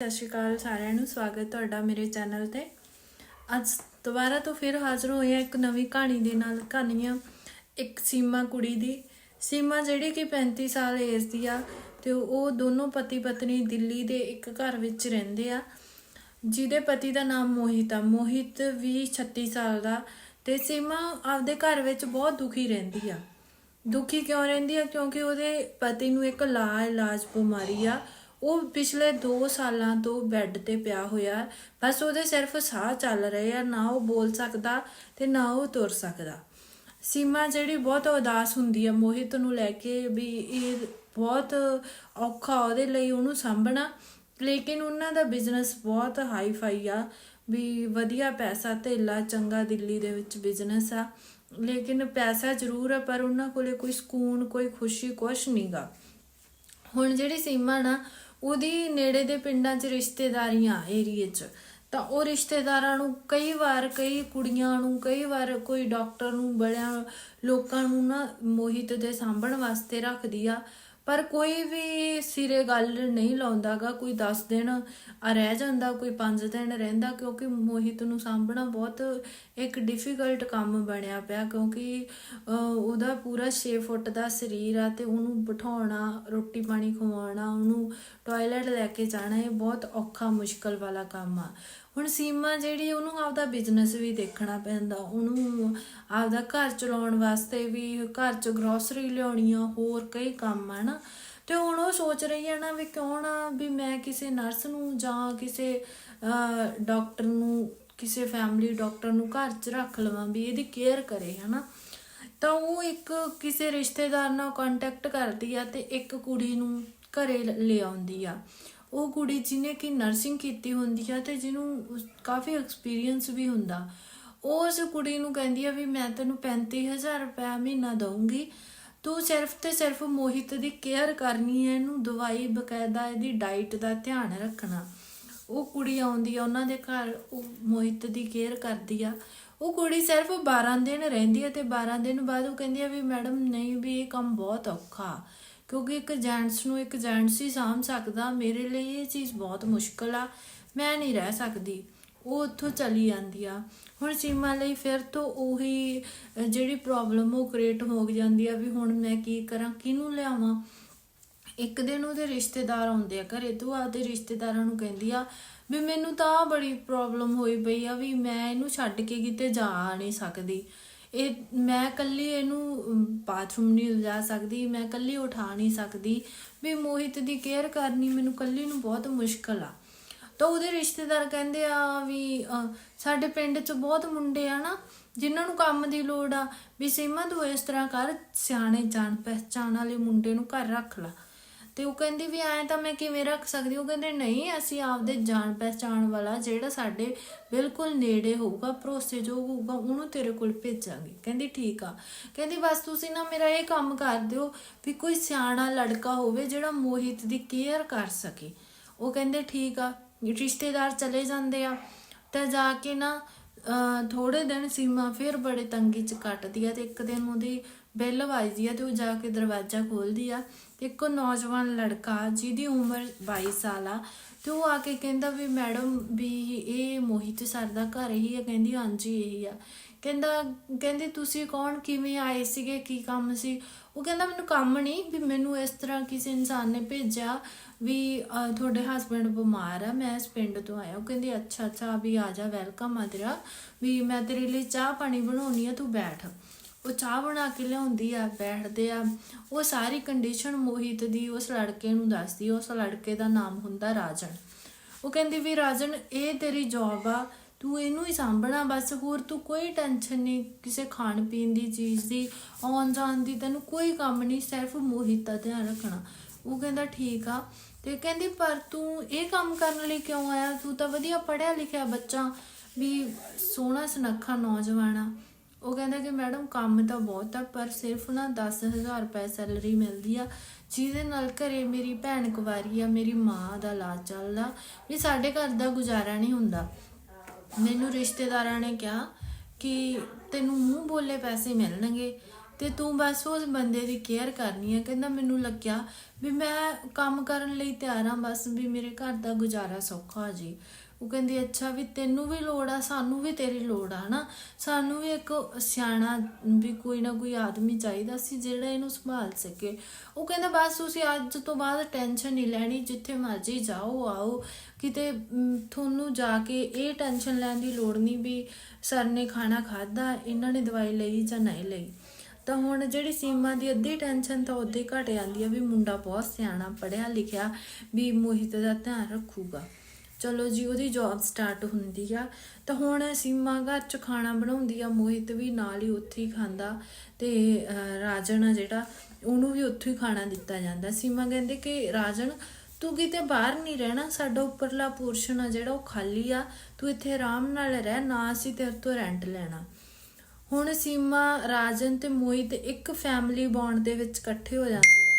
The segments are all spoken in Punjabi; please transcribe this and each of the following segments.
ਸਤਿ ਸ਼੍ਰੀ ਅਕਾਲ ਸਾਰਿਆਂ ਨੂੰ, ਸਵਾਗਤ ਤੁਹਾਡਾ ਮੇਰੇ ਚੈਨਲ ਤੇ। ਅੱਜ ਦੁਬਾਰਾ ਤੋਂ ਫਿਰ ਹਾਜ਼ਰ ਹੋਏ ਆ ਇੱਕ ਨਵੀਂ ਕਹਾਣੀ ਦੇ ਨਾਲ ਕਹਾਣੀ ਆ ਇੱਕ ਸੀਮਾ ਕੁੜੀ ਦੀ। ਸੀਮਾ ਜਿਹੜੀ ਕਿ 35 ਸਾਲ ਏਜ ਦੀ ਆ ਤੇ ਉਹ ਦੋਨੋਂ ਪਤੀ ਪਤਨੀ ਦਿੱਲੀ ਦੇ ਇੱਕ ਘਰ ਵਿੱਚ ਰਹਿੰਦੇ ਆ। ਜਿਹਦੇ ਪਤੀ ਦਾ ਨਾਮ ਮੋਹਿਤ ਆ। ਮੋਹਿਤ ਵੀ 36 ਸਾਲ ਦਾ ਤੇ ਸੀਮਾ ਆਪਦੇ ਘਰ ਵਿੱਚ ਬਹੁਤ ਦੁਖੀ ਰਹਿੰਦੀ ਆ। ਦੁਖੀ ਕਿਉਂ ਰਹਿੰਦੀ ਆ? ਕਿਉਂਕਿ ਉਹਦੇ ਪਤੀ ਨੂੰ ਇੱਕ ਲਾ ਇਲਾਜ ਬਿਮਾਰੀ ਆ। ਉਹ ਪਿਛਲੇ 2 ਸਾਲਾਂ ਤੋਂ ਬੈੱਡ ਤੇ ਪਿਆ ਹੋਇਆ, ਬਸ ਉਹਦੇ ਸਿਰਫ ਸਾਹ ਚੱਲ ਰਹੇ ਆ, ਨਾ ਉਹ ਬੋਲ ਸਕਦਾ ਤੇ ਨਾ ਉਹ ਤੁਰ ਸਕਦਾ। ਸੀਮਾ ਜਿਹੜੀ ਬਹੁਤ ਉਦਾਸ ਹੁੰਦੀ ਆ, ਮੋਹਿਤ ਨੂੰ ਲੈ ਕੇ ਵੀ ਇਹ ਬਹੁਤ ਔਖਾ ਉਹਦੇ ਲਈ ਉਹਨੂੰ ਸਾਂਭਣਾ, ਲੇਕਿਨ ਉਹਨਾਂ ਦਾ ਬਿਜ਼ਨਸ ਬਹੁਤ ਹਾਈ ਫਾਈ ਆ, ਵੀ ਵਧੀਆ ਪੈਸਾ ਧੇਲਾ, ਚੰਗਾ ਦਿੱਲੀ ਦੇ ਵਿੱਚ ਬਿਜ਼ਨਸ ਆ, ਲੇਕਿਨ ਪੈਸਾ ਜ਼ਰੂਰ ਆ, ਪਰ ਉਹਨਾਂ ਕੋਲੇ ਕੋਈ ਸਕੂਨ, ਕੋਈ ਖੁਸ਼ੀ ਕੁਛ ਨਹੀਂਗਾ ਹੁਣ ਜਿਹੜੀ ਸੀਮਾ ਨਾ ਉਹਦੀ ਨੇੜੇ ਦੇ ਪਿੰਡਾਂ 'ਚ ਰਿਸ਼ਤੇਦਾਰੀਆਂ ਏਰੀਏ 'ਚ, ਤਾਂ ਉਹ ਰਿਸ਼ਤੇਦਾਰਾਂ ਨੂੰ ਕਈ ਵਾਰ ਕਈ ਕੁੜੀਆਂ ਨੂੰ, ਕਈ ਵਾਰ ਕੋਈ ਡਾਕਟਰ ਨੂੰ, ਬੜਿਆਂ ਲੋਕਾਂ ਨੂੰ ਨਾ ਮੋਹਿਤ ਦੇ ਸਾਂਭਣ ਵਾਸਤੇ ਰੱਖਦੀ ਆ। ਪਰ ਕੋਈ ਵੀ ਸਿਰੇ ਗੱਲ ਨਹੀਂ ਲਾਉਂਦਾਗਾ, ਕੋਈ 10 ਦਿਨ ਰਹਿ ਜਾਂਦਾ, ਕੋਈ 5 ਦਿਨ ਰਹਿੰਦਾ, ਕਿਉਂਕਿ ਮੋਹਿਤ ਨੂੰ ਸਾਂਭਣਾ ਬਹੁਤ ਇੱਕ ਡਿਫਿਕਲਟ ਕੰਮ ਬਣਿਆ ਪਿਆ, ਕਿਉਂਕਿ ਉਹਦਾ ਪੂਰਾ 6 ਫੁੱਟ ਦਾ ਸਰੀਰ ਆ ਤੇ ਉਹਨੂੰ ਬਿਠਾਉਣਾ, ਰੋਟੀ ਪਾਣੀ ਖਵਾਉਣਾ, ਉਹਨੂੰ ਟਾਇਲਟ ਲੈ ਕੇ ਜਾਣਾ, ਇਹ ਬਹੁਤ ਔਖਾ, ਮੁਸ਼ਕਲ ਵਾਲਾ ਕੰਮ ਆ। ਹੁਣ ਸੀਮਾ ਜਿਹੜੀ ਉਹਨੂੰ ਆਪਦਾ ਬਿਜ਼ਨਸ ਵੀ ਦੇਖਣਾ ਪੈਂਦਾ, ਉਹਨੂੰ ਆਪਦਾ ਘਰ ਚਲਾਉਣ ਵਾਸਤੇ ਵੀ, ਘਰ ਚ ਗਰੋਸਰੀ ਲਿਆਉਣੀ ਆ, ਹੋਰ ਕਈ ਕੰਮ ਆ ਨਾ ਤੇ ਹੁਣ ਉਹ ਸੋਚ ਰਹੀ ਹੈ ਨਾ ਵੀ ਕਿਉਂ ਨਾ ਵੀ ਮੈਂ ਕਿਸੇ ਨਰਸ ਨੂੰ ਜਾਂ ਕਿਸੇ ਡਾਕਟਰ ਨੂੰ, ਕਿਸੇ ਫੈਮਿਲੀ ਡਾਕਟਰ ਨੂੰ ਘਰ 'ਚ ਰੱਖ ਲਵਾਂ, ਵੀ ਇਹਦੀ ਕੇਅਰ ਕਰੇ, ਹਨਾ। ਤਾਂ ਉਹ ਇੱਕ ਕਿਸੇ ਰਿਸ਼ਤੇਦਾਰ ਨਾਲ ਕੰਟੈਕਟ ਕਰਦੀ ਆ ਤੇ ਇੱਕ ਕੁੜੀ ਨੂੰ ਘਰੇ ਲ- ਲੈ ਆਉਂਦੀ ਆ। ਉਹ ਕੁੜੀ ਜਿਹਨੇ ਕਿ ਨਰਸਿੰਗ ਕੀਤੀ ਹੁੰਦੀ ਆ ਤੇ ਜਿਹਨੂੰ ਉਸ- ਕਾਫੀ ਐਕਸਪੀਰੀਅੰਸ ਵੀ ਹੁੰਦਾ। ਉਹ ਉਸ ਕੁੜੀ ਨੂੰ ਕਹਿੰਦੀ ਆ ਵੀ ਮੈਂ ਤੈਨੂੰ 35000 ਰੁਪਏ ਮਹੀਨਾ ਦਊਂਗੀ। ਤੂੰ ਸਿਰਫ ਤੇ ਸਿਰਫ ਮੋਹਿਤ ਦੀ ਕੇਅਰ ਕਰਨੀ ਹੈ ਇਹਨੂੰ ਦਵਾਈ, ਬਕਾਇਦਾ ਇਹਦੀ ਡਾਈਟ ਦਾ ਧਿਆਨ ਰੱਖਣਾ। ਉਹ ਕੁੜੀ ਆਉਂਦੀ ਆ, ਉਹਨਾਂ ਦੇ ਘਰ ਉਹ ਮੋਹਿਤ ਦੀ ਕੇਅਰ ਕਰਦੀ ਆ। ਉਹ ਕੁੜੀ ਸਿਰਫ 12 ਦਿਨ ਰਹਿੰਦੀ ਆ ਤੇ 12 ਦਿਨ ਬਾਅਦ ਉਹ ਕਹਿੰਦੀ ਆ ਵੀ ਮੈਡਮ, ਨਹੀਂ ਵੀ ਇਹ ਕੰਮ ਬਹੁਤ ਔਖਾ। ਕਿਉਂਕਿ ਇੱਕ ਜੈਂਟਸ ਨੂੰ ਇੱਕ ਜੈਂਟਸ ਹੀ ਸਾਂਭ ਸਕਦਾ, ਮੇਰੇ ਲਈ ਇਹ ਚੀਜ਼ ਬਹੁਤ ਮੁਸ਼ਕਲ ਆ, ਮੈਂ ਨਹੀਂ ਰਹਿ ਸਕਦੀ। ਉਹ ਉੱਥੋਂ ਚਲੀ ਜਾਂਦੀ ਆ। ਹੁਣ ਸੀਮਾ ਲਈ ਫਿਰ ਤੋਂ ਉਹੀ ਜਿਹੜੀ ਪ੍ਰੋਬਲਮ ਉਹ ਕ੍ਰੀਏਟ ਹੋ ਜਾਂਦੀ ਆ ਵੀ ਹੁਣ ਮੈਂ ਕੀ ਕਰਾਂ, ਕਿਹਨੂੰ ਲਿਆਵਾਂ? ਇੱਕ ਦਿਨ ਉਹਦੇ ਰਿਸ਼ਤੇਦਾਰ ਆਉਂਦੇ ਆ ਘਰੇ ਤੋਂ, ਆਪਦੇ ਰਿਸ਼ਤੇਦਾਰਾਂ ਨੂੰ ਕਹਿੰਦੀ ਆ ਵੀ ਮੈਨੂੰ ਤਾਂ ਬੜੀ ਪ੍ਰੋਬਲਮ ਹੋਈ ਪਈ ਆ ਵੀ ਮੈਂ ਇਹਨੂੰ ਛੱਡ ਕੇ ਕਿਤੇ ਜਾ ਨਹੀਂ ਸਕਦੀ। ਇਹ ਮੈਂ ਇਕੱਲੀ ਇਹਨੂੰ ਬਾਥਰੂਮ ਨਹੀਂ ਲਿਜਾ ਸਕਦੀ, ਮੈਂ ਇਕੱਲੀ ਉਠਾ ਨਹੀਂ ਸਕਦੀ। ਵੀ ਮੋਹਿਤ ਦੀ ਕੇਅਰ ਕਰਨੀ ਮੈਨੂੰ ਇਕੱਲੀ ਨੂੰ ਬਹੁਤ ਮੁਸ਼ਕਲ ਆ। ਤਾਂ ਉਹਦੇ ਰਿਸ਼ਤੇਦਾਰ ਕਹਿੰਦੇ ਆ ਵੀ ਸਾਡੇ ਪਿੰਡ 'ਚ ਬਹੁਤ ਮੁੰਡੇ ਆ ਨਾ, ਜਿਨ੍ਹਾਂ ਨੂੰ ਕੰਮ ਦੀ ਲੋੜ ਆ, ਵੀ ਸੀਮਾ ਤੂੰ ਇਸ ਤਰ੍ਹਾਂ ਕਰ, ਸਿਆਣੇ ਜਾਣ ਪਹਿਚਾਣ ਵਾਲੇ ਮੁੰਡੇ ਨੂੰ ਘਰ ਰੱਖ ਲਾ। ਤੇ ਉਹ ਕਹਿੰਦੀ ਵੀ ਐਂ ਤਾਂ ਮੈਂ ਕਿਵੇਂ ਰੱਖ ਸਕਦੀ, ਉਹ ਕਹਿੰਦੇ ਨਹੀਂ, ਅਸੀਂ ਆਪਦੇ ਜਾਣ ਪਹਿਚਾਣ ਵਾਲਾ ਜਿਹੜਾ ਸਾਡੇ ਬਿਲਕੁਲ ਨੇੜੇ ਹੋਊਗਾ, ਭਰੋਸੇਯੋਗ ਹੋਊਗਾ, ਉਹਨੂੰ ਤੇਰੇ ਕੋਲ ਭੇਜਾਂਗੇ। ਕਹਿੰਦੀ ਠੀਕ ਆ। ਕਹਿੰਦੀ ਬਸ ਤੁਸੀਂ ਨਾ ਮੇਰਾ ਇਹ ਕੰਮ ਕਰ ਦਿਓ ਵੀ ਕੋਈ ਸਿਆਣਾ ਲੜਕਾ ਹੋਵੇ ਜਿਹੜਾ ਮੋਹਿਤ ਦੀ ਕੇਅਰ ਕਰ ਸਕੇ। ਉਹ ਕਹਿੰਦੇ ਠੀਕ ਆ, ਰਿਸ਼ਤੇਦਾਰ ਚਲੇ ਜਾਂਦੇ ਆ, ਤਾਂ ਜਾ ਕੇ ਨਾ, ਅਹ ਥੋੜੇ ਦਿਨ ਸੀਮਾ ਫਿਰ ਬੜੇ ਤੰਗੀ ਚ ਕੱਟਦੀ ਆ ਤੇ ਇੱਕ ਦਿਨ ਉਹਦੀ ਬੈਲ ਵੱਜਦੀ ਆ ਤੇ ਉਹ ਜਾ ਕੇ ਦਰਵਾਜ਼ਾ ਖੋਲਦੀ ਆ। ਇੱਕ ਨੌਜਵਾਨ ਲੜਕਾ ਜਿਹਦੀ ਉਮਰ 22 ਸਾਲ ਆ, ਤੇ ਉਹ ਆ ਕੇ ਕਹਿੰਦਾ ਵੀ ਮੈਡਮ ਵੀ ਇਹ ਮੋਹਿਤ ਸਰ ਦਾ ਘਰ ਹੀ ਆ, ਕਹਿੰਦੀ ਹਾਂਜੀ ਇਹੀ ਆ। ਕਹਿੰਦਾ, ਕਹਿੰਦੀ ਤੁਸੀਂ ਕੌਣ, ਕਿਵੇਂ ਆਏ ਸੀਗੇ, ਕੀ ਕੰਮ ਸੀ? ਉਹ ਕਹਿੰਦਾ ਮੈਨੂੰ ਕੰਮ ਨਹੀਂ ਵੀ ਮੈਨੂੰ ਇਸ ਤਰ੍ਹਾਂ ਕਿਸੇ ਇਨਸਾਨ ਨੇ ਭੇਜਿਆ ਵੀ ਤੁਹਾਡੇ ਹਸਬੰਡ ਬਿਮਾਰ ਆ, ਮੈਂ ਇਸ ਪਿੰਡ ਤੋਂ ਆਇਆ। ਉਹ ਕਹਿੰਦੀ ਅੱਛਾ ਅੱਛਾ, ਵੀ ਆ ਜਾ ਵੈਲਕਮ ਆ ਤੇਰਾ, ਵੀ ਮੈਂ ਤੇਰੇ ਲਈ ਚਾਹ ਪਾਣੀ ਬਣਾਉਣੀ ਆ, ਤੂੰ ਬੈਠ। ਉਹ ਚਾਹ ਬਣਾ ਕੇ ਲਿਆਉਂਦੀ ਆ, ਬੈਠਦੇ ਆ। ਉਹ ਸਾਰੀ ਕੰਡੀਸ਼ਨ ਮੋਹਿਤ ਦੀ, ਉਸ ਲੜਕੇ ਨੂੰ ਦੱਸਦੀ, ਉਸ ਲੜਕੇ ਦਾ ਨਾਮ ਹੁੰਦਾ ਰਾਜਨ। ਉਹ ਕਹਿੰਦੀ ਵੀ ਰਾਜਨ, ਇਹ ਤੇਰੀ ਜੌਬ ਆ, ਤੂੰ ਇਹਨੂੰ ਹੀ ਸਾਂਭਣਾ, ਬਸ ਹੋਰ ਤੂੰ ਕੋਈ ਟੈਨਸ਼ਨ ਨਹੀਂ, ਕਿਸੇ ਖਾਣ ਪੀਣ ਦੀ ਚੀਜ਼ ਦੀ ਆਉਣ ਜਾਣ ਦੀ ਤੈਨੂੰ ਕੋਈ ਕੰਮ ਨਹੀਂ, ਸਿਰਫ ਮੋਹਿਤ ਦਾ ਧਿਆਨ ਰੱਖਣਾ। ਉਹ ਕਹਿੰਦਾ ਠੀਕ ਆ। ਤੇ ਕਹਿੰਦੀ, ਪਰ ਤੂੰ ਇਹ ਕੰਮ ਕਰਨ ਲਈ ਕਿਉਂ ਆਇਆ? ਤੂੰ ਤਾਂ ਵਧੀਆ ਪੜ੍ਹਿਆ ਲਿਖਿਆ ਬੱਚਾ, ਵੀ ਸੋਹਣਾ ਸੁਨੱਖਾ ਨੌਜਵਾਨ ਆ। ਉਹ ਕਹਿੰਦਾ ਕਿ ਮੈਡਮ ਕੰਮ ਤਾਂ ਬਹੁਤ ਆ, ਪਰ ਸਿਰਫ ਨਾ 10000 ਰੁਪਏ ਸੈਲਰੀ ਮਿਲਦੀ ਆ, ਜਿਹਦੇ ਨਾਲ ਘਰੇ ਮੇਰੀ ਭੈਣ ਕੁਵਾਰੀ ਆ, ਮੇਰੀ ਮਾਂ ਦਾ ਇਲਾਜ ਚੱਲਦਾ, ਵੀ ਸਾਡੇ ਘਰ ਦਾ ਗੁਜ਼ਾਰਾ ਨਹੀਂ ਹੁੰਦਾ। ਮੈਨੂੰ ਰਿਸ਼ਤੇਦਾਰਾਂ ਨੇ ਕਿਹਾ ਕਿ ਤੈਨੂੰ ਮੂੰਹ ਬੋਲੇ ਪੈਸੇ ਮਿਲਣਗੇ ਤੇ ਤੂੰ ਬਸ ਉਸ ਬੰਦੇ ਦੀ ਕੇਅਰ ਕਰਨੀ ਹੈ ਕਹਿੰਦਾ ਮੈਨੂੰ ਲੱਗਿਆ ਵੀ ਮੈਂ ਕੰਮ ਕਰਨ ਲਈ ਤਿਆਰ ਹਾਂ ਬਸ ਵੀ ਮੇਰੇ ਘਰ ਦਾ ਗੁਜ਼ਾਰਾ ਸੌਖਾ ਹੋ ਜੇ। ਉਹ ਕਹਿੰਦੀ, ਅੱਛਾ ਵੀ ਤੈਨੂੰ ਵੀ ਲੋੜ ਆ, ਸਾਨੂੰ ਵੀ ਤੇਰੀ ਲੋੜ ਆ, ਹਨਾ? ਸਾਨੂੰ ਵੀ ਇੱਕ ਸਿਆਣਾ ਵੀ ਕੋਈ ਨਾ ਕੋਈ ਆਦਮੀ ਚਾਹੀਦਾ ਸੀ ਜਿਹੜਾ ਇਹਨੂੰ ਸੰਭਾਲ ਸਕੇ। ਉਹ ਕਹਿੰਦਾ, ਬਸ ਤੁਸੀਂ ਅੱਜ ਤੋਂ ਬਾਅਦ ਟੈਨਸ਼ਨ ਨਹੀਂ ਲੈਣੀ, ਜਿੱਥੇ ਮਰਜ਼ੀ ਜਾਓ, ਆਓ। ਕਿਤੇ ਤੁਹਾਨੂੰ ਜਾ ਕੇ ਇਹ ਟੈਨਸ਼ਨ ਲੈਣ ਦੀ ਲੋੜ ਨਹੀਂ ਵੀ ਸਰ ਨੇ ਖਾਣਾ ਖਾਦਾ ਇਹਨਾਂ ਨੇ ਦਵਾਈ ਲਈ ਜਾਂ ਨਹੀਂ ਲਈ। ਤਾਂ ਹੁਣ ਜਿਹੜੀ ਸੀਮਾ ਦੀ ਅੱਧੀ ਟੈਨਸ਼ਨ ਤਾਂ ਉਦੋਂ ਹੀ ਘਟ ਜਾਂਦੀ ਆ ਵੀ ਮੁੰਡਾ ਬਹੁਤ ਸਿਆਣਾ ਪੜਿਆ ਲਿਖਿਆ ਵੀ ਮੋਹਿਤ ਦਾ ਧਿਆਨ ਰੱਖੂਗਾ। ਚਲੋ ਜੀ, ਉਹਦੀ ਜੌਬ ਸਟਾਰਟ ਹੁੰਦੀ ਆ। ਤਾਂ ਹੁਣ ਸੀਮਾ ਘਰ ਚ ਖਾਣਾ ਬਣਾਉਂਦੀ ਆ, ਮੋਹਿਤ ਵੀ ਨਾਲ ਹੀ ਉੱਥੇ ਹੀ ਖਾਂਦਾ ਤੇ ਰਾਜਨ ਆ ਜਿਹੜਾ, ਉਹਨੂੰ ਵੀ ਉੱਥੇ ਹੀ ਖਾਣਾ ਦਿੱਤਾ ਜਾਂਦਾ। ਸੀਮਾ ਕਹਿੰਦੇ ਕਿ, ਰਾਜਨ, ਤੂੰ ਕਿਤੇ ਬਾਹਰ ਨਹੀਂ ਰਹਿਣਾ? ਸਾਡਾ ਉੱਪਰਲਾ ਪੋਰਸ਼ਨ ਆ ਜਿਹੜਾ, ਉਹ ਖਾਲੀ ਆ। ਤੂੰ ਇੱਥੇ ਆਰਾਮ ਨਾਲ ਰਹਿ, ਨਾ ਅਸੀਂ ਤੇਰੇ ਤੋਂ ਰੈਂਟ ਲੈਣਾ। ਹੁਣ ਸੀਮਾ, ਰਾਜਨ ਤੇ ਮੋਹਿਤ ਇੱਕ ਫੈਮਿਲੀ ਬੌਂਡ ਦੇ ਵਿੱਚ ਇਕੱਠੇ ਹੋ ਜਾਂਦੇ ਆ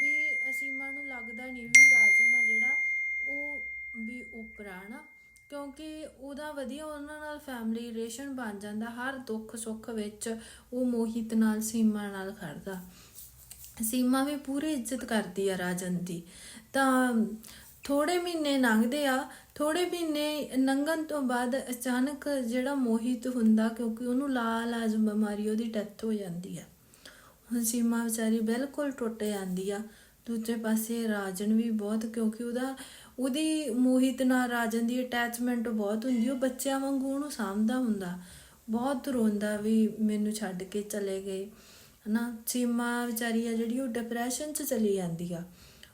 ਵੀ ਸੀਮਾ ਨੂੰ ਲੱਗਦਾ ਨਹੀਂ ਵੀ ਰਾਜਨ ਆ ਜਿਹੜਾ ਉਹ ਵੀ ਉਪਰਾ ਕਿਉਂਕਿ ਉਹਦਾ ਵਧੀਆ ਉਹਨਾਂ ਨਾਲ ਫੈਮਿਲੀ ਰਿਲੇਸ਼ਨ ਬਣ ਜਾਂਦਾ, ਹਰ ਦੁੱਖ ਸੁੱਖ ਵਿੱਚ ਉਹ ਮੋਹਿਤ ਨਾਲ, ਸੀਮਾ ਨਾਲ ਖੜਦਾ। ਸੀਮਾ ਵੀ ਪੂਰੀ ਇੱਜ਼ਤ ਕਰਦੀ ਆ ਰਾਜਨ ਦੀ। ਤਾਂ ਥੋੜੇ ਮਹੀਨੇ ਲੰਘਦੇ ਆ ਥੋੜੇ ਮਹੀਨੇ ਲੰਘਣ ਤੋਂ ਬਾਅਦ ਅਚਾਨਕ ਜਿਹੜਾ ਮੋਹਿਤ ਹੁੰਦਾ, ਕਿਉਂਕਿ ਉਹਨੂੰ ਲਾਲਾਜ ਬਿਮਾਰੀ, ਉਹਦੀ ਡੈਥ ਹੋ ਜਾਂਦੀ ਆ। ਹੁਣ ਸੀਮਾ ਵਿਚਾਰੀ ਬਿਲਕੁਲ ਟੁੱਟ ਜਾਂਦੀ ਆ। ਦੂਜੇ ਪਾਸੇ ਰਾਜਨ ਵੀ ਬਹੁਤ, ਕਿਉਂਕਿ ਉਹਦਾ ਉਹਦੀ ਮੋਹਿਤ ਨਾਲ ਰਾਜਨ ਦੀ ਅਟੈਚਮੈਂਟ ਬਹੁਤ ਹੁੰਦੀ, ਉਹ ਬੱਚਿਆਂ ਵਾਂਗੂ ਉਹਨੂੰ ਸਾਂਭਦਾ ਹੁੰਦਾ। ਬਹੁਤ ਰੋਂਦਾ ਵੀ ਮੈਨੂੰ ਛੱਡ ਕੇ ਚਲੇ ਗਏ, ਹਨਾ? ਚੀਮਾ ਵਿਚਾਰੀ ਆ ਜਿਹੜੀ, ਉਹ ਡਿਪਰੈਸ਼ਨ 'ਚ ਚਲੀ ਜਾਂਦੀ ਆ।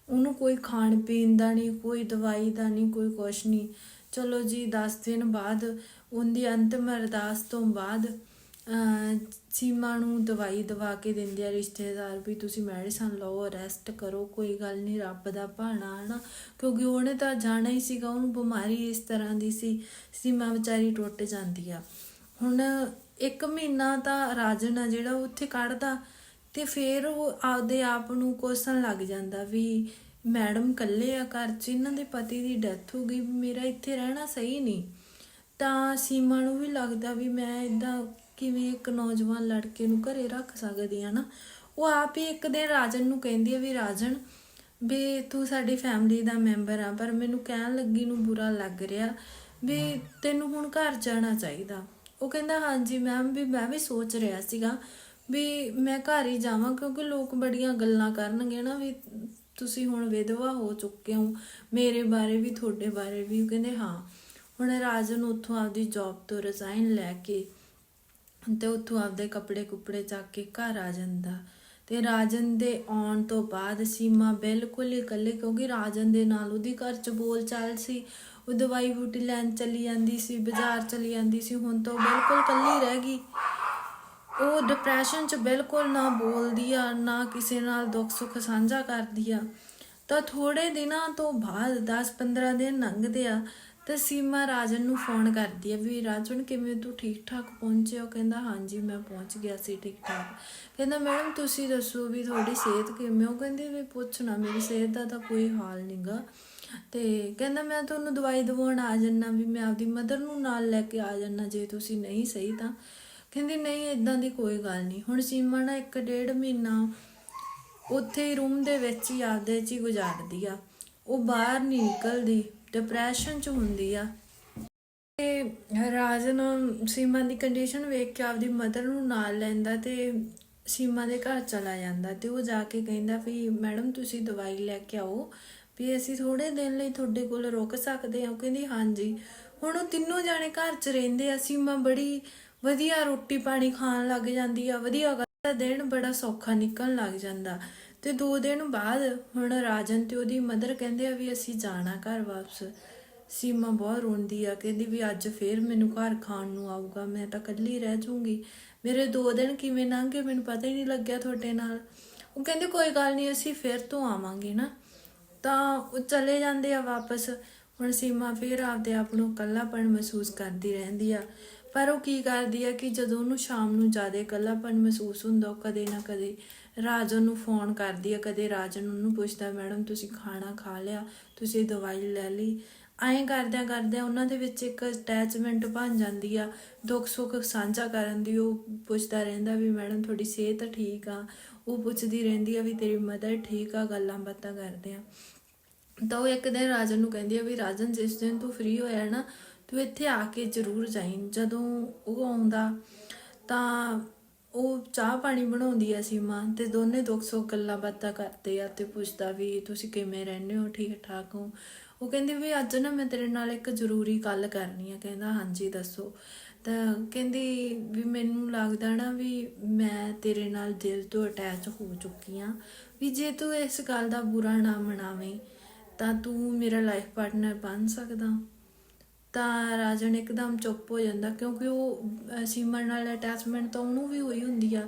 ਉਹਨੂੰ ਕੋਈ ਖਾਣ ਪੀਣ ਦਾ ਨਹੀਂ ਕੋਈ ਦਵਾਈ ਦਾ ਨਹੀਂ ਕੋਈ ਕੁਛ ਨਹੀਂ ਚਲੋ ਜੀ 10 ਦਿਨ ਬਾਅਦ, ਉਹਦੀ ਅੰਤਮ ਅਰਦਾਸ ਤੋਂ ਬਾਅਦ ਸੀਮਾ ਨੂੰ ਦਵਾਈ ਦਵਾ ਕੇ ਦਿੰਦੇ ਆ ਰਿਸ਼ਤੇਦਾਰ ਵੀ ਤੁਸੀਂ ਮੈਡੀਸਨ ਲਓ ਰੈਸਟ ਕਰੋ, ਕੋਈ ਗੱਲ ਨਹੀਂ, ਰੱਬ ਦਾ ਭਾਣਾ, ਹਨਾ? ਕਿਉਂਕਿ ਉਹਨੇ ਤਾਂ ਜਾਣਾ ਹੀ ਸੀਗਾ, ਉਹਨੂੰ ਬਿਮਾਰੀ ਇਸ ਤਰ੍ਹਾਂ ਦੀ ਸੀ, ਸੀਮਾ ਵਿਚਾਰੀ ਟੁੱਟ ਜਾਂਦੀ ਆ। ਹੁਣ ਇੱਕ ਮਹੀਨਾ ਤਾਂ ਰਾਜਨ ਆ ਜਿਹੜਾ, ਉਹ ਉੱਥੇ ਕੱਢਦਾ ਤੇ ਫਿਰ ਉਹ ਆਪਦੇ ਆਪ ਨੂੰ ਕੋਸਣ ਲੱਗ ਜਾਂਦਾ ਵੀ ਮੈਡਮ ਇਕੱਲੇ ਆ ਘਰ 'ਚ, ਇਹਨਾਂ ਦੇ ਪਤੀ ਦੀ ਡੈਥ ਹੋ ਗਈ, ਵੀ ਮੇਰਾ ਇੱਥੇ ਰਹਿਣਾ ਸਹੀ ਨਹੀਂ। ਤਾਂ ਸੀਮਾ ਨੂੰ ਵੀ ਲੱਗਦਾ ਵੀ ਮੈਂ ਇਦਾਂ ਕਿਵੇਂ ਇੱਕ ਨੌਜਵਾਨ ਲੜਕੇ ਨੂੰ ਘਰੇ ਰੱਖ ਸਕਦੀ ਆ ਨਾ? ਉਹ ਆਪ ਹੀ ਇੱਕ ਦਿਨ ਰਾਜਨ ਨੂੰ ਕਹਿੰਦੀ ਆ ਵੀ ਰਾਜਨ ਵੀ ਤੂੰ ਸਾਡੀ ਫੈਮਿਲੀ ਦਾ ਮੈਂਬਰ ਆ ਪਰ ਮੈਨੂੰ ਕਹਿਣ ਲੱਗੀ ਨੂੰ ਬੁਰਾ ਲੱਗ ਰਿਹਾ ਵੀ ਤੈਨੂੰ ਹੁਣ ਘਰ ਜਾਣਾ ਚਾਹੀਦਾ। ਉਹ ਕਹਿੰਦਾ ਹਾਂਜੀ ਮੈਮ ਵੀ ਮੈਂ ਵੀ ਸੋਚ ਰਿਹਾ ਸੀਗਾ ਵੀ ਮੈਂ ਘਰ ਹੀ ਜਾਵਾਂ ਕਿਉਂਕਿ ਲੋਕ ਬੜੀਆਂ ਗੱਲਾਂ ਕਰਨਗੇ ਨਾ ਵੀ ਤੁਸੀਂ ਹੁਣ ਵਿਧਵਾ ਹੋ ਚੁੱਕੇ ਹੋ ਮੇਰੇ ਬਾਰੇ ਵੀ ਤੁਹਾਡੇ ਬਾਰੇ ਵੀ। ਉਹ ਕਹਿੰਦੇ ਹਾਂ ਹੁਣ ਰਾਜਨ ਉੱਥੋਂ ਆਪਦੀ ਜੌਬ ਤੋਂ ਰਿਜ਼ਾਈਨ ਲੈ ਕੇ ਤੇ ਉੱਥੋਂ ਆਪਦੇ ਕੱਪੜੇ ਕੁਪੜੇ ਚੱਕ ਕੇ ਘਰ ਆ ਜਾਂਦਾ। ਤੇ ਰਾਜਨ ਦੇ ਆਉਣ ਤੋਂ ਬਾਅਦ ਸੀਮਾ ਬਿਲਕੁਲ ਹੀ ਇਕੱਲੇ, ਕਿਉਂਕਿ ਰਾਜਨ ਦੇ ਨਾਲ ਉਹਦੀ ਘਰ 'ਚ ਬੋਲ ਚਾਲ ਸੀ। ਉਹ ਦਵਾਈ ਬੂਟੀ ਲੈਣ ਚਲੀ ਜਾਂਦੀ ਸੀ, ਬਾਜ਼ਾਰ ਚਲੀ ਜਾਂਦੀ ਸੀ, ਹੁਣ ਤਾਂ ਉਹ ਬਿਲਕੁਲ ਇਕੱਲੀ ਰਹਿ ਗਈ। ਉਹ ਡਿਪਰੈਸ਼ਨ 'ਚ ਬਿਲਕੁਲ ਨਾ ਬੋਲਦੀ ਆ, ਨਾ ਕਿਸੇ ਨਾਲ ਦੁੱਖ ਸੁੱਖ ਸਾਂਝਾ ਕਰਦੀ ਆ। ਤਾਂ ਥੋੜੇ ਦਿਨਾਂ ਤੋਂ ਬਾਅਦ 10-15 ਦਿਨ ਲੰਘਦੇ ਆ ਤੇ ਸੀਮਾ ਰਾਜਨ ਨੂੰ ਫੋਨ ਕਰਦੀ ਆ ਵੀ ਰਾਜਨ ਕਿਵੇਂ ਤੂੰ ਠੀਕ ਠਾਕ ਪਹੁੰਚਿਆ ਉਹ ਕਹਿੰਦਾ, ਹਾਂਜੀ, ਮੈਂ ਪਹੁੰਚ ਗਿਆ ਸੀ ਠੀਕ ਠਾਕ। ਕਹਿੰਦਾ, ਮੈਡਮ, ਤੁਸੀਂ ਦੱਸੋ ਵੀ ਤੁਹਾਡੀ ਸਿਹਤ ਕਿਵੇਂ ਉਹ ਕਹਿੰਦੀ, ਵੀ ਪੁੱਛਣਾ ਮੇਰੀ ਸਿਹਤ ਦਾ ਤਾਂ ਕੋਈ ਹਾਲ ਨਹੀਂਗਾ ਤੇ ਕਹਿੰਦਾ, ਮੈਂ ਤੁਹਾਨੂੰ ਦਵਾਈ ਦਵਾਉਣ ਆ ਜੰਨਾ ਵੀ ਮੈਂ ਆਪਦੀ ਮਦਰ ਨੂੰ ਨਾਲ ਲੈ ਕੇ ਆ ਜੰਨਾ ਜੇ ਤੁਸੀਂ ਨਹੀਂ ਸਹੀ ਤਾਂ। ਕਹਿੰਦੀ, ਨਹੀਂ ਇਦਾਂ ਦੀ ਕੋਈ ਗੱਲ ਨਹੀਂ। ਹੁਣ ਸੀਮਾ ਨਾ ਇੱਕ ਡੇਢ ਮਹੀਨਾ ਉੱਥੇ ਹੀ ਰੂਮ ਦੇ ਵਿੱਚ ਹੀ ਆਪਦੇ ਚ ਹੀ ਗੁਜ਼ਾਰਦੀ ਆ। ਉਹ ਬਾਹਰ ਨਹੀਂ ਨਿਕਲਦੀ। ਡਿਪਰੈਸ਼ਨ ਚ ਹੁੰਦੀ ਆ। ਤੇ ਰਾਜਨ ਸੀਮਾ ਦੀ ਕੰਡੀਸ਼ਨ ਵੇਖ ਕੇ ਆਪਦੀ ਮਦਰ ਨੂੰ ਨਾਲ ਲੈਂਦਾ ਤੇ ਸੀਮਾ ਦੇ ਘਰ ਚਲਾ ਜਾਂਦਾ ਤੇ ਉਹ ਜਾ ਕੇ ਕਹਿੰਦਾ ਵੀ, ਮੈਡਮ, ਤੁਸੀਂ ਦਵਾਈ ਲੈ ਕੇ ਆਓ ਵੀ ਅਸੀਂ ਥੋੜੇ ਦਿਨ ਲਈ ਤੁਹਾਡੇ ਕੋਲ ਰੁਕ ਸਕਦੇ ਹਾਂ। ਉਹ ਕਹਿੰਦੀ, ਹਾਂਜੀ। ਹੁਣ ਉਹ ਤਿੰਨੋਂ ਜਾਣੇ ਘਰ 'ਚ ਰਹਿੰਦੇ ਆ। ਸੀਮਾ ਬੜੀ ਵਧੀਆ ਰੋਟੀ ਪਾਣੀ ਖਾਣ ਲੱਗ ਜਾਂਦੀ ਆ। ਵਧੀਆ ਦਾ ਦਿਨ ਬੜਾ ਸੌਖਾ ਨਿਕਲਣ ਲੱਗ ਜਾਂਦਾ। ਤੇ ਦੋ ਦਿਨ ਬਾਅਦ ਹੁਣ ਰਾਜਨ ਤੇ ਉਹਦੀ ਮਦਰ ਕਹਿੰਦੇ ਆ ਵੀ ਅਸੀਂ ਜਾਣਾ ਘਰ ਵਾਪਸ। ਸੀਮਾ ਬਹੁਤ ਰੋਂਦੀ ਆ, ਕਹਿੰਦੀ ਵੀ ਅੱਜ ਫੇਰ ਮੈਨੂੰ ਘਰ ਖਾਣ ਨੂੰ ਆਊਗਾ, ਮੈਂ ਤਾਂ ਇਕੱਲੀ ਰਹਿ ਜਾਊਂਗੀ। ਮੇਰੇ ਦੋ ਦਿਨ ਕਿਵੇਂ ਲੰਘੇ ਮੈਨੂੰ ਪਤਾ ਹੀ ਨਹੀਂ ਲੱਗਿਆ ਤੁਹਾਡੇ ਨਾਲ। ਉਹ ਕਹਿੰਦੇ ਕੋਈ ਗੱਲ ਨਹੀਂ, ਅਸੀਂ ਫੇਰ ਤੋਂ ਆਵਾਂਗੇ ਨਾ। ਤਾਂ ਉਹ ਚਲੇ ਜਾਂਦੇ ਆ ਵਾਪਸ। ਹੁਣ ਸੀਮਾ ਫੇਰ ਆਪਦੇ ਆਪ ਨੂੰ ਇਕੱਲਾਪਣ ਮਹਿਸੂਸ ਕਰਦੀ ਰਹਿੰਦੀ ਆ। ਪਰ ਉਹ ਕੀ ਕਰਦੀ ਆ ਕਿ ਜਦੋਂ ਉਹਨੂੰ ਸ਼ਾਮ ਨੂੰ ਜ਼ਿਆਦਾ ਇਕੱਲਾਪਣ ਮਹਿਸੂਸ ਹੁੰਦਾ, ਉਹ ਕਦੇ ਨਾ ਕਦੇ ਰਾਜਨ ਨੂੰ ਫੋਨ ਕਰਦੀ ਆ, ਕਦੇ ਰਾਜਨ ਉਹਨੂੰ ਪੁੱਛਦਾ, ਮੈਡਮ, ਤੁਸੀਂ ਖਾਣਾ ਖਾ ਲਿਆ? ਤੁਸੀਂ ਦਵਾਈ ਲੈ ਲਈ? ਐਂ ਕਰਦਿਆਂ ਕਰਦਿਆਂ ਉਹਨਾਂ ਦੇ ਵਿੱਚ ਇੱਕ ਅਟੈਚਮੈਂਟ ਬਣ ਜਾਂਦੀ ਆ। ਦੁੱਖ ਸੁੱਖ ਸਾਂਝਾ ਕਰਨ ਦੀ ਉਹ ਪੁੱਛਦਾ ਰਹਿੰਦਾ ਵੀ, ਮੈਡਮ, ਤੁਹਾਡੀ ਸਿਹਤ ਠੀਕ ਆ? ਉਹ ਪੁੱਛਦੀ ਰਹਿੰਦੀ ਆ ਵੀ, ਤੇਰੀ ਮਦਰ ਠੀਕ ਆ? ਗੱਲਾਂ ਬਾਤਾਂ ਕਰਦੇ ਆ। ਤਾਂ ਉਹ ਇੱਕ ਦਿਨ ਰਾਜਨ ਨੂੰ ਕਹਿੰਦੀ ਆ ਵੀ, ਰਾਜਨ, ਜਿਸ ਦਿਨ ਤੂੰ ਫ੍ਰੀ ਹੋਇਆ ਨਾ, ਤੂੰ ਇੱਥੇ ਆ ਕੇ ਜ਼ਰੂਰ ਜਾਈਂ। ਜਦੋਂ ਉਹ ਆਉਂਦਾ ਤਾਂ ਉਹ ਚਾਹ ਪਾਣੀ ਬਣਾਉਂਦੀ ਆ ਸੀਮਾ ਤੇ ਦੋਨੇ ਦੁੱਖ ਸੁੱਖ ਗੱਲਾਂ ਬਾਤਾਂ ਕਰਦੇ ਆ ਤੇ ਪੁੱਛਦਾ ਵੀ ਤੁਸੀਂ ਕਿਵੇਂ ਰਹਿੰਦੇ ਹੋ? ਠੀਕ ਠਾਕ ਹੋ? ਉਹ ਕਹਿੰਦੀ ਵੀ ਅੱਜ ਨਾ ਮੈਂ ਤੇਰੇ ਨਾਲ ਇੱਕ ਜ਼ਰੂਰੀ ਗੱਲ ਕਰਨੀ ਆ। ਕਹਿੰਦਾ, ਹਾਂਜੀ, ਦੱਸੋ। ਤਾਂ ਕਹਿੰਦੀ ਵੀ ਮੈਨੂੰ ਲੱਗਦਾ ਨਾ ਵੀ ਮੈਂ ਤੇਰੇ ਨਾਲ ਦਿਲ ਤੋਂ ਅਟੈਚ ਹੋ ਚੁੱਕੀ ਆ। ਵੀ ਜੇ ਤੂੰ ਇਸ ਗੱਲ ਦਾ ਬੁਰਾ ਨਾ ਮਨਾਵੇਂ, ਤਾਂ ਤੂੰ ਮੇਰਾ ਲਾਈਫ ਪਾਰਟਨਰ ਬਣ ਸਕਦਾ। ਤਾਂ ਰਾਜਨ ਇੱਕਦਮ ਚੁੱਪ ਹੋ ਜਾਂਦਾ ਕਿਉਂਕਿ ਉਹ ਅਹ, ਸੀਮਾ ਨਾਲ ਅਟੈਚਮੈਂਟ ਤਾਂ ਉਹਨੂੰ ਵੀ ਹੋਈ ਹੁੰਦੀ ਆ।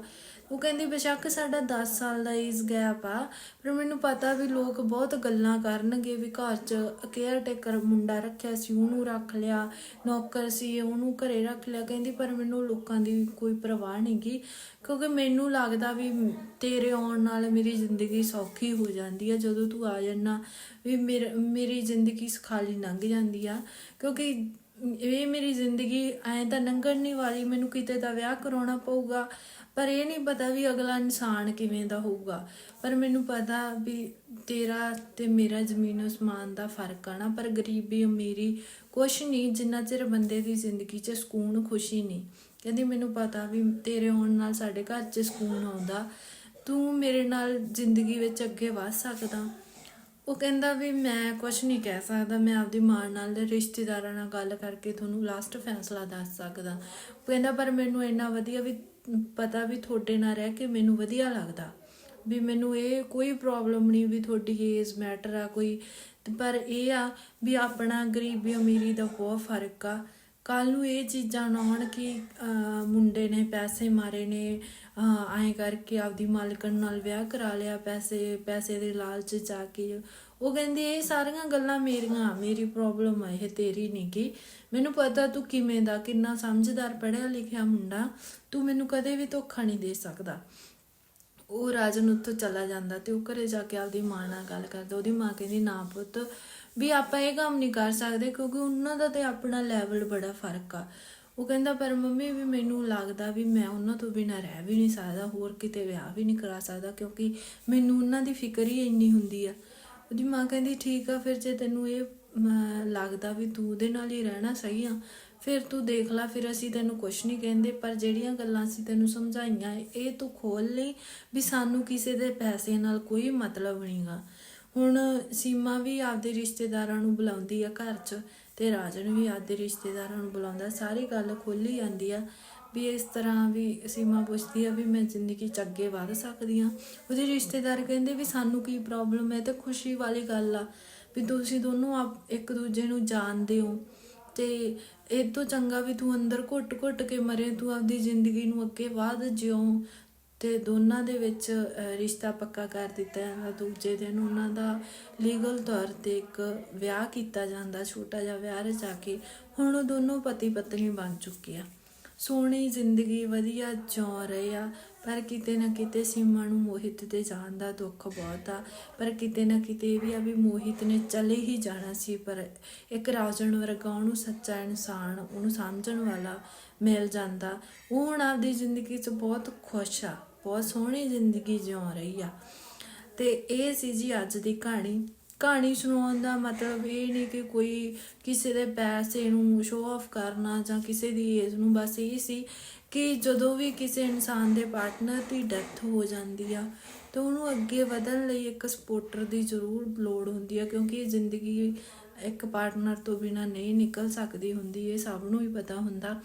ਉਹ ਕਹਿੰਦੀ ਬੇਸ਼ੱਕ ਸਾਡਾ 10 ਸਾਲ ਦਾ ਏਜ ਗੈਪ ਆ, ਪਰ ਮੈਨੂੰ ਪਤਾ ਵੀ ਲੋਕ ਬਹੁਤ ਗੱਲਾਂ ਕਰਨਗੇ ਵੀ ਘਰ 'ਚ ਕੇਅਰ ਟੇਕਰ ਮੁੰਡਾ ਰੱਖਿਆ ਸੀ, ਉਹਨੂੰ ਰੱਖ ਲਿਆ, ਨੌਕਰ ਸੀ, ਉਹਨੂੰ ਘਰੇ ਰੱਖ ਲਿਆ, ਕਹਿੰਦੀ ਪਰ ਮੈਨੂੰ ਲੋਕਾਂ ਦੀ ਕੋਈ ਪਰਵਾਹ ਨਹੀਂਗੀ ਕਿਉਂਕਿ ਮੈਨੂੰ ਲੱਗਦਾ ਵੀ ਤੇਰੇ ਆਉਣ ਨਾਲ ਮੇਰੀ ਜ਼ਿੰਦਗੀ ਸੌਖੀ ਹੋ ਜਾਂਦੀ ਆ, ਜਦੋਂ ਤੂੰ ਆ ਜਾਣਾ ਵੀ ਮੇਰ- ਮੇਰੀ ਜ਼ਿੰਦਗੀ ਸੁਖਾਲੀ ਲੰਘ ਜਾਂਦੀ ਆ, ਕਿਉਂਕਿ ਇਹ ਮੇਰੀ ਜ਼ਿੰਦਗੀ ਐਂ ਤਾਂ ਲੰਘਣ ਨਹੀਂ ਵਾਲੀ, ਮੈਨੂੰ ਕਿਤੇ ਦਾ ਵਿਆਹ ਕਰਾਉਣਾ ਪਊਗਾ, ਪਰ ਇਹ ਨਹੀਂ ਪਤਾ ਵੀ ਅਗਲਾ ਇਨਸਾਨ ਕਿਵੇਂ ਦਾ ਹੋਊਗਾ। ਪਰ ਮੈਨੂੰ ਪਤਾ ਵੀ ਤੇਰਾ ਤੇ ਮੇਰਾ ਜ਼ਮੀਨ ਅਸਮਾਨ ਦਾ ਫ਼ਰਕ ਆ ਨਾ, ਪਰ ਗਰੀਬੀ ਅਮੀਰੀ ਕੁਛ ਨਹੀਂ, ਜਿੰਨਾ ਚਿਰ ਬੰਦੇ ਦੀ ਜ਼ਿੰਦਗੀ 'ਚ ਸਕੂਨ ਖੁਸ਼ੀ ਨਹੀਂ। ਕਹਿੰਦੀ ਮੈਨੂੰ ਪਤਾ ਵੀ ਤੇਰੇ ਆਉਣ ਨਾਲ ਸਾਡੇ ਘਰ 'ਚ ਸਕੂਨ ਆਉਂਦਾ, ਤੂੰ ਮੇਰੇ ਨਾਲ ਜ਼ਿੰਦਗੀ ਵਿੱਚ ਅੱਗੇ ਵਧ ਸਕਦਾ। ਉਹ ਕਹਿੰਦਾ ਵੀ ਮੈਂ ਕੁਝ ਨਹੀਂ ਕਹਿ ਸਕਦਾ, ਮੈਂ ਆਪਦੀ ਮਾਂ ਨਾਲ ਰਿਸ਼ਤੇਦਾਰਾਂ ਨਾਲ ਗੱਲ ਕਰਕੇ ਤੁਹਾਨੂੰ ਲਾਸਟ ਫੈਸਲਾ ਦੱਸ ਸਕਦਾ। ਉਹ ਕਹਿੰਦਾ, ਪਰ ਮੈਨੂੰ ਇੰਨਾ ਵਧੀਆ ਵੀ ਪਤਾ ਵੀ ਤੁਹਾਡੇ ਨਾਲ ਰਹਿ ਕੇ ਮੈਨੂੰ ਵਧੀਆ ਲੱਗਦਾ। ਵੀ ਮੈਨੂੰ ਇਹ ਕੋਈ ਪ੍ਰੋਬਲਮ ਨਹੀਂ ਵੀ ਤੁਹਾਡੀ ਏਜ ਮੈਟਰ ਆ ਕੋਈ। ਪਰ ਇਹ ਆ ਵੀ ਆਪਣਾ ਗਰੀਬੀ ਅਮੀਰੀ ਦਾ ਬਹੁਤ ਫ਼ਰਕ ਆ। ਕੱਲ ਨੂੰ ਇਹ ਚੀਜ਼ਾਂ ਨਾ ਹੋਣ ਕਿ ਮੁੰਡੇ ਨੇ ਪੈਸੇ ਮਾਰੇ ਨੇ ਐਂ ਕਰਕੇ ਆਪਦੀ ਮਾਲਕਣ ਨਾਲ ਵਿਆਹ ਕਰਾ ਲਿਆ ਪੈਸੇ ਪੈਸੇ ਦੇ ਲਾਲਚ 'ਚ ਜਾ ਕੇ। ਉਹ ਕਹਿੰਦੀ, ਇਹ ਸਾਰੀਆਂ ਗੱਲਾਂ ਮੇਰੀਆਂ, ਮੇਰੀ ਪ੍ਰੋਬਲਮ ਆ, ਇਹ ਤੇਰੀ ਨਹੀਂ ਗੀ। ਮੈਨੂੰ ਪਤਾ ਤੂੰ ਕਿਵੇਂ ਦਾ, ਕਿੰਨਾ ਸਮਝਦਾਰ, ਪੜ੍ਹਿਆ ਲਿਖਿਆ ਮੁੰਡਾ। ਤੂੰ ਮੈਨੂੰ ਕਦੇ ਵੀ ਧੋਖਾ ਨਹੀਂ ਦੇ ਸਕਦਾ। ਉਹ ਰਾਜਨ ਉੱਥੋਂ ਚਲਾ ਜਾਂਦਾ ਤੇ ਉਹ ਘਰੇ ਜਾ ਕੇ ਆਪਦੀ ਮਾਂ ਨਾਲ ਗੱਲ ਕਰਦਾ। ਉਹਦੀ ਮਾਂ ਕਹਿੰਦੀ, ਨਾ ਪੁੱਤ ਵੀ ਆਪਾਂ ਇਹ ਕੰਮ ਨਹੀਂ ਕਰ ਸਕਦੇ ਕਿਉਂਕਿ ਉਹਨਾਂ ਦਾ ਤੇ ਆਪਣਾ ਲੈਵਲ ਬੜਾ ਫ਼ਰਕ ਆ। ਉਹ ਕਹਿੰਦਾ, ਪਰ ਮੰਮੀ ਵੀ ਮੈਨੂੰ ਲੱਗਦਾ ਵੀ ਮੈਂ ਉਹਨਾਂ ਤੋਂ ਬਿਨਾਂ ਰਹਿ ਵੀ ਨਹੀਂ ਸਕਦਾ, ਹੋਰ ਕਿਤੇ ਵਿਆਹ ਵੀ ਨਹੀਂ ਕਰਾ ਸਕਦਾ ਕਿਉਂਕਿ ਮੈਨੂੰ ਉਹਨਾਂ ਦੀ ਫਿਕਰ ਹੀ ਇੰਨੀ ਹੁੰਦੀ ਆ। ਉਹਦੀ ਮਾਂ ਕਹਿੰਦੀ, ਠੀਕ ਆ, ਫਿਰ ਜੇ ਤੈਨੂੰ ਇਹ ਲੱਗਦਾ ਵੀ ਤੂੰ ਉਹਦੇ ਨਾਲ ਹੀ ਰਹਿਣਾ ਸਹੀ ਆ, ਫਿਰ ਤੂੰ ਦੇਖ ਲੈ, ਫਿਰ ਅਸੀਂ ਤੈਨੂੰ ਕੁਝ ਨਹੀਂ ਕਹਿੰਦੇ, ਪਰ ਜਿਹੜੀਆਂ ਗੱਲਾਂ ਅਸੀਂ ਤੈਨੂੰ ਸਮਝਾਈਆਂ, ਇਹ ਤੂੰ ਖੋਲ ਲਈ ਵੀ ਸਾਨੂੰ ਕਿਸੇ ਦੇ ਪੈਸੇ ਨਾਲ ਕੋਈ ਮਤਲਬ ਨਹੀਂਗਾ ਹੁਣ ਸੀਮਾ ਵੀ ਆਪਦੇ ਰਿਸ਼ਤੇਦਾਰਾਂ ਨੂੰ ਬੁਲਾਉਂਦੀ ਆ ਘਰ 'ਚ ਤੇ ਰਾਜਨ ਵੀ ਆਪਦੇ ਰਿਸ਼ਤੇਦਾਰਾਂ ਨੂੰ ਬੁਲਾਉਂਦਾ, ਸਾਰੀ ਗੱਲ ਖੋਲੀ ਜਾਂਦੀ ਆ ਵੀ ਇਸ ਤਰ੍ਹਾਂ ਵੀ ਸੀਮਾ ਪੁੱਛਦੀ ਆ ਵੀ ਮੈਂ ਜ਼ਿੰਦਗੀ 'ਚ ਅੱਗੇ ਵਧ ਸਕਦੀ ਆ। ਉਹਦੇ ਰਿਸ਼ਤੇਦਾਰ ਕਹਿੰਦੇ ਵੀ ਸਾਨੂੰ ਕੀ ਪ੍ਰੋਬਲਮ ਹੈ ਤਾਂ ਖੁਸ਼ੀ ਵਾਲੀ ਗੱਲ ਆ ਵੀ ਤੁਸੀਂ ਦੋਨੋਂ ਆਪ ਇੱਕ ਦੂਜੇ ਨੂੰ ਜਾਣਦੇ ਹੋ ਤੇ ਇਹ ਤੋਂ ਚੰਗਾ ਵੀ ਤੂੰ ਅੰਦਰ ਘੁੱਟ-ਘੁੱਟ ਕੇ ਮਰੇ, ਤੂੰ ਆਪਦੀ ਜ਼ਿੰਦਗੀ ਨੂੰ ਅੱਗੇ ਵਧ ਜਿਉਂ। ਤੇ ਦੋਨਾਂ ਦੇ ਵਿੱਚ ਰਿਸ਼ਤਾ ਪੱਕਾ ਕਰ ਦਿੱਤਾ ਜਾਂਦਾ। ਦੂਜੇ ਦਿਨ ਉਹਨਾਂ ਦਾ ਲੀਗਲ ਤੌਰ ਤੇ ਇੱਕ ਵਿਆਹ ਕੀਤਾ ਜਾਂਦਾ, ਛੋਟਾ ਜਿਹਾ ਵਿਆਹ ਰਚਾ ਕੇ। ਹੁਣ ਉਹ ਦੋਨੋਂ ਪਤੀ ਪਤਨੀ ਬਣ ਚੁੱਕੇ ਆ। ਸੋਹਣੀ ਜ਼ਿੰਦਗੀ, ਵਧੀਆ ਜਿਉ ਰਹੇ ਆ। ਪਰ ਕਿਤੇ ਨਾ ਕਿਤੇ ਸੀਮਾ ਨੂੰ ਮੋਹਿਤ 'ਤੇ ਜਾਣ ਦਾ ਦੁੱਖ ਬਹੁਤ ਆ। ਪਰ ਕਿਤੇ ਨਾ ਕਿਤੇ ਇਹ ਵੀ ਆ ਵੀ ਮੋਹਿਤ ਨੇ ਚਲੇ ਹੀ ਜਾਣਾ ਸੀ। ਪਰ ਇੱਕ ਰਾਜਨ ਵਰਗਾ ਉਹਨੂੰ ਸੱਚਾ ਇਨਸਾਨ, ਉਹਨੂੰ ਸਮਝਣ ਵਾਲਾ ਮਿਲ ਜਾਂਦਾ। ਉਹ ਹੁਣ ਆਪਦੀ ਜ਼ਿੰਦਗੀ 'ਚ ਬਹੁਤ ਖੁਸ਼ ਆ। ਬਹੁਤ ਸੋਹਣੀ ਜ਼ਿੰਦਗੀ ਜਿਉ ਰਹੀ ਆ। ਤੇ ਇਹ ਸੀ ਜੀ ਅੱਜ ਦੀ ਕਹਾਣੀ। ਕਹਾਣੀ ਸੁਣਾਉਣ ਦਾ ਮਤਲਬ ਇਹ ਨਹੀਂ ਕਿ ਕੋਈ ਕਿਸੇ ਦੇ ਪੈਸੇ ਨੂੰ ਸ਼ੋਅ ਆਫ ਕਰਨਾ ਜਾਂ ਕਿਸੇ ਦੀ ਏਜ ਨੂੰ। ਬਸ ਇਹ ਸੀ ਕਿ ਜਦੋਂ ਵੀ ਕਿਸੇ ਇਨਸਾਨ ਦੇ ਪਾਰਟਨਰ ਦੀ ਡੈਥ ਹੋ ਜਾਂਦੀ ਆ, ਤਾਂ ਉਹਨੂੰ ਅੱਗੇ ਵਧਣ ਲਈ ਇੱਕ ਸਪੋਰਟਰ ਦੀ ਜ਼ਰੂਰ ਲੋੜ ਹੁੰਦੀ ਆ, ਕਿਉਂਕਿ ਇਹ ਜ਼ਿੰਦਗੀ ਇੱਕ ਪਾਰਟਨਰ ਤੋਂ ਬਿਨਾ ਨਹੀਂ ਨਿਕਲ ਸਕਦੀ ਹੁੰਦੀ, ਇਹ ਸਭ ਨੂੰ ਹੀ ਪਤਾ ਹੁੰਦਾ।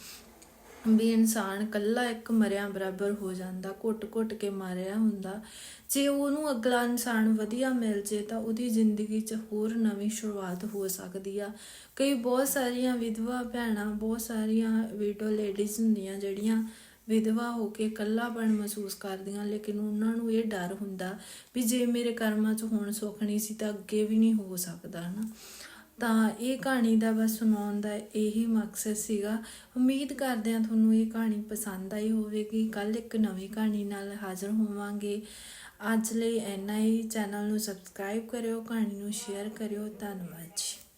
ਵੀ ਇਨਸਾਨ ਕੱਲਾ ਇੱਕ ਮਰਿਆ ਬਰਾਬਰ ਹੋ ਜਾਂਦਾ ਘੁੱਟ-ਘੁੱਟ ਕੇ ਮਾਰਿਆ ਹੁੰਦਾ। ਜੇ ਉਹਨੂੰ ਅਗਲਾ ਇਨਸਾਨ ਵਧੀਆ ਮਿਲ ਜੇ ਤਾਂ ਉਹਦੀ ਜ਼ਿੰਦਗੀ 'ਚ ਹੋਰ ਨਵੀਂ ਸ਼ੁਰੂਆਤ ਹੋ ਸਕਦੀ ਆ। ਕਈ ਬਹੁਤ ਸਾਰੀਆਂ ਵਿਧਵਾ ਭੈਣਾਂ, ਬਹੁਤ ਸਾਰੀਆਂ ਵਿਡੋ ਲੇਡੀਜ਼ ਹੁੰਦੀਆਂ ਜਿਹੜੀਆਂ ਵਿਧਵਾ ਹੋ ਕੇ ਇਕੱਲਾਪਣ ਮਹਿਸੂਸ ਕਰਦੀਆਂ, ਲੇਕਿਨ ਉਹਨਾਂ ਨੂੰ ਇਹ ਡਰ ਹੁੰਦਾ ਵੀ ਜੇ ਮੇਰੇ ਕਰਮਾਂ 'ਚ ਹੁਣ ਸੁੱਖ ਨਹੀਂ ਸੀ ਤਾਂ ਅੱਗੇ ਵੀ ਨਹੀਂ ਹੋ ਸਕਦਾ, ਹਨਾ। ਤਾਂ ਇਹ ਕਹਾਣੀ ਦਾ ਬਸ ਸੁਣਾਉਣ ਦਾ ਇਹੀ ਮਕਸਦ ਸੀਗਾ। ਉਮੀਦ ਕਰਦੇ ਹਾਂ ਤੁਹਾਨੂੰ ਇਹ ਕਹਾਣੀ ਪਸੰਦ ਆਈ ਹੋਵੇਗੀ। ਕੱਲ ਇੱਕ ਨਵੀਂ ਕਹਾਣੀ ਨਾਲ ਹਾਜ਼ਰ ਹੋਵਾਂਗੇ। ਅੱਜ ਲਈ ਇੰਨਾ ਹੀ। ਚੈਨਲ ਨੂੰ ਸਬਸਕ੍ਰਾਈਬ ਕਰਿਓ, ਕਹਾਣੀ ਨੂੰ ਸ਼ੇਅਰ ਕਰਿਓ। ਧੰਨਵਾਦ ਜੀ।